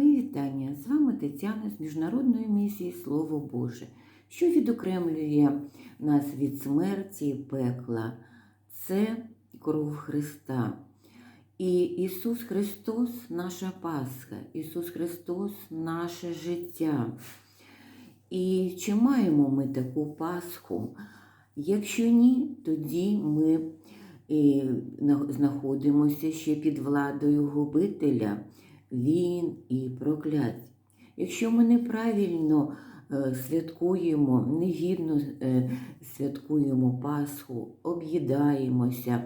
Мої вітання! З вами Тетяна з Міжнародної місії Слово Боже, що відокремлює нас від смерті і пекла. Це кров Христа. І Ісус Христос наша Пасха, Ісус Христос наше життя. І чи маємо ми таку Пасху? Якщо ні, тоді ми е, знаходимося ще під владою губителя, він і проклять. Якщо ми неправильно е, святкуємо, негідно е, святкуємо Пасху, об'їдаємося,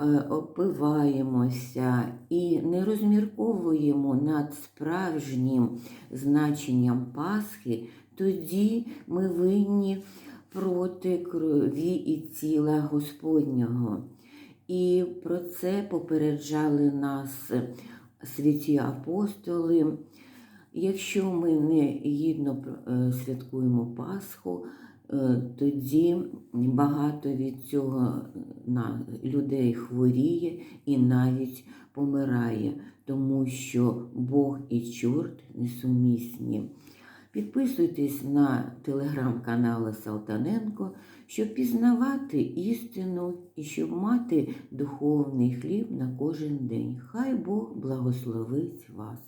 е, опиваємося і не розмірковуємо над справжнім значенням Пасхи, тоді ми винні проти крові і тіла Господнього. І про це попереджали нас святі апостоли. Якщо ми не гідно е, святкуємо Пасху, е, тоді багато від цього на людей хворіє і навіть помирає, тому що Бог і чорт несумісні. Підписуйтесь на телеграм-канал Салтаненко, щоб пізнавати істину і щоб мати духовний хліб на кожен день. Хай Бог благословить вас.